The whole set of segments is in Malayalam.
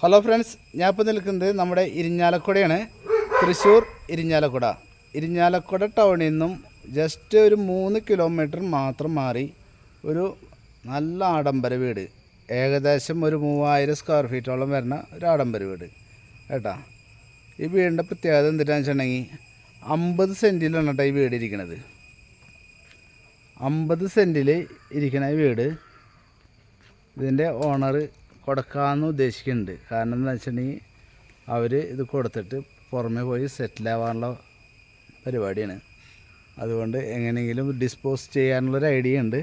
ഹലോ ഫ്രണ്ട്സ് ഞാൻ ഇപ്പോൾ നിൽക്കുന്നത് നമ്മുടെ ഇരിഞ്ഞാലക്കുടയാണ്. തൃശ്ശൂർ ഇരിഞ്ഞാലക്കുട. ഇരിഞ്ഞാലക്കുട ടൗണിൽ നിന്നും ജസ്റ്റ് ഒരു മൂന്ന് കിലോമീറ്റർ മാത്രം മാറി ഒരു നല്ല ആഡംബര വീട്. ഏകദേശം ഒരു മൂവായിരം സ്ക്വയർ ഫീറ്റോളം വരുന്ന ഒരു ആഡംബര വീട്. കേട്ടാ? ഈ വീടിന്റെ പ്രത്യേകത എന്തിനാണെന്ന് വെച്ചിട്ടുണ്ടെങ്കിൽ അമ്പത് സെന്റിലാണ് കേട്ടോ ഈ വീട് ഇരിക്കുന്നത് അമ്പത് സെന്റിൽ ഇരിക്കണ ഈ വീട് ഇതിന്റെ ഓണർ കൊടുക്കാമെന്ന് ഉദ്ദേശിക്കുന്നുണ്ട്. കാരണം എന്താ വെച്ചിട്ടുണ്ടെങ്കിൽ അവർ ഇത് കൊടുത്തിട്ട് പുറമെ പോയി സെറ്റിൽ ആവാനുള്ള പരിപാടിയാണ്. അതുകൊണ്ട് എങ്ങനെയെങ്കിലും ഡിസ്പോസ് ചെയ്യാനുള്ളൊരു ഐഡിയ ഉണ്ട്.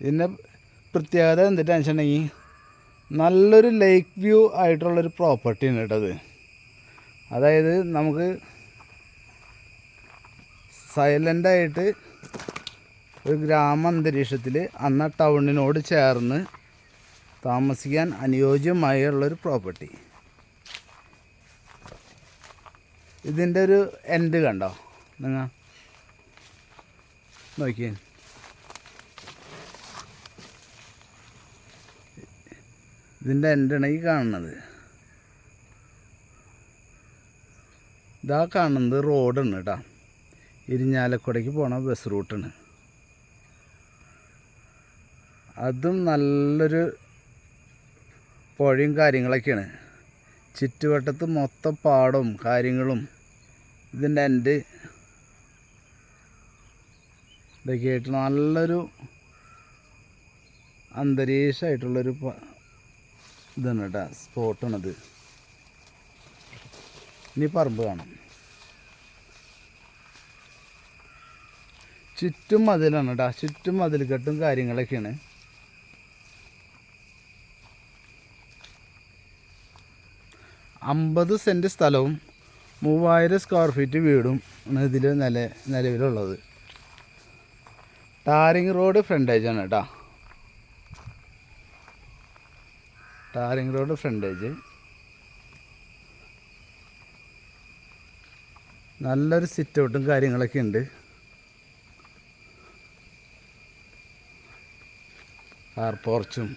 ഇതിന്റെ പ്രത്യേകത എന്തിട്ടാന്ന് വെച്ചിട്ടുണ്ടെങ്കിൽ നല്ലൊരു ലേക്ക് വ്യൂ ആയിട്ടുള്ളൊരു പ്രോപ്പർട്ടിയാണ് കേട്ടത് അതായത് നമുക്ക് സൈലന്റായിട്ട് ഒരു ഗ്രാമ അന്തരീക്ഷത്തിൽ അന്ന ടൗണിനോട് ചേർന്ന് താമസിക്കാൻ അനുയോജ്യമായുള്ളൊരു പ്രോപ്പർട്ടി. ഇതിന്റെ ഒരു എൻഡ് കണ്ടോ? നിങ്ങൾ നോക്കിയേ. ഇതിന്റെ എൻഡാണ് ഈ കാണുന്നത്. ഇതാ കാണുന്നത് റോഡാണ് കേട്ടോ ഇരിഞ്ഞാലക്കുടയ്ക്ക് പോണ ബസ് റൂട്ടാണ് അതും നല്ലൊരു പുഴയും കാര്യങ്ങളൊക്കെയാണ്. ചുറ്റുവട്ടത്ത് മൊത്തം പാടവും കാര്യങ്ങളും ഇതിന്റെ എന്റെ ഇതൊക്കെ ആയിട്ട് നല്ലൊരു അന്തരീക്ഷമായിട്ടുള്ളൊരു ഇതാണ് കേട്ടോ സ്പോട്ടാണത്. ഇനി പറമ്പ് കാണാം. ചുറ്റും മതിലാണ് കേട്ടോ ചുറ്റും മതിൽക്കെട്ടും കാര്യങ്ങളൊക്കെയാണ്. അമ്പത് സെന്റ് സ്ഥലവും മൂവായിരം സ്ക്വയർ ഫീറ്റ് വീടും ആണ് ഇതിൽ നില നിലവിലുള്ളത്. ടാരിങ് റോഡ് ആണ് കേട്ടോ ടാരിങ് റോഡ് ഫ്രണ്ടേജ് നല്ലൊരു സിറ്റ് ഔട്ടും കാര്യങ്ങളൊക്കെ ഉണ്ട്. കാർ പോർച്ചും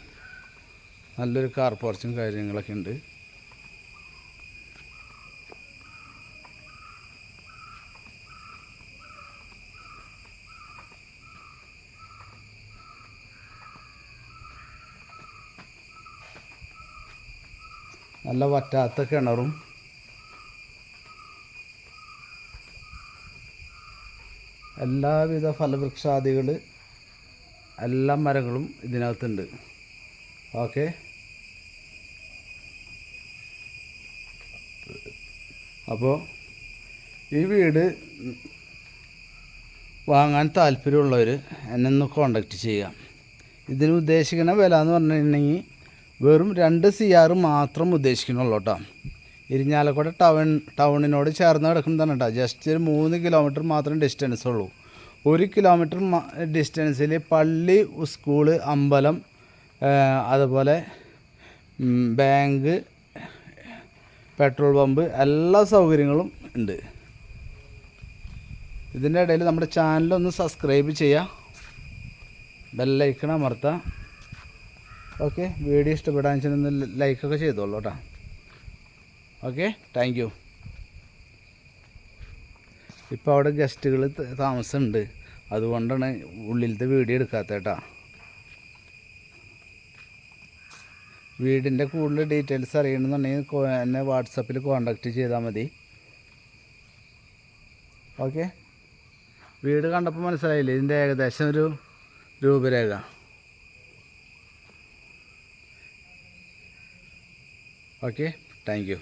നല്ലൊരു കാർ പോർച്ചും കാര്യങ്ങളൊക്കെ ഉണ്ട്. നല്ല വറ്റാത്ത കിണറും. എല്ലാവിധ ഫലവൃക്ഷാദികൾ എല്ലാ മരങ്ങളും ഇതിനകത്തുണ്ട്. ഓക്കെ. അപ്പോൾ ഈ വീട് വാങ്ങാൻ താല്പര്യമുള്ളവർ എന്നെ ഒന്ന് കോണ്ടാക്റ്റ് ചെയ്യാം ഇതിന് ഉദ്ദേശിക്കുന്ന വില എന്ന് പറഞ്ഞിട്ടുണ്ടെങ്കിൽ വെറും രണ്ട് സി ആർ മാത്രം ഉദ്ദേശിക്കുന്നുള്ളൂ കേട്ടോ. ഇരിഞ്ഞാലക്കുട ടൗൺ ടൗണിനോട് ചേർന്ന് കിടക്കുന്നതാണ് കേട്ടോ. ജസ്റ്റ് ഒരു മൂന്ന് കിലോമീറ്റർ മാത്രം ഡിസ്റ്റൻസ് ഉള്ളൂ. ഒരു കിലോമീറ്റർ ഡിസ്റ്റൻസിൽ പള്ളി സ്കൂൾ അമ്പലം അതുപോലെ ബാങ്ക് പെട്രോൾ പമ്പ് എല്ലാ സൗകര്യങ്ങളും ഉണ്ട്. ഇതിന്റെ ഇടയിൽ നമ്മുടെ ചാനലൊന്ന് സബ്സ്ക്രൈബ് ചെയ്യുക. ബെല്ലൈക്കൺ അമർത്തുക. ഓക്കെ വീഡിയോ ഇഷ്ടപ്പെടാൻ വെച്ചാൽ ഒന്ന് ലൈക്കൊക്കെ ചെയ്തോളൂ കേട്ടോ. ഓക്കെ താങ്ക് യു ഇപ്പോൾ അവിടെ ഗസ്റ്റുകൾ താമസമുണ്ട്. അതുകൊണ്ടാണ് ഉള്ളിലത്തെ വീഡിയോ എടുക്കാത്ത കേട്ടോ. വീടിന്റെ കൂടുതൽ ഡീറ്റെയിൽസ് അറിയണമെന്നുണ്ടെങ്കിൽ എന്നെ വാട്സപ്പിൽ കോൺടാക്റ്റ് ചെയ്താൽ മതി. ഓക്കെ വീട് കണ്ടപ്പോൾ മനസ്സിലായില്ലേ? ഇതിന്റെ ഏകദേശം ഒരു രൂപരേഖ. Okay thank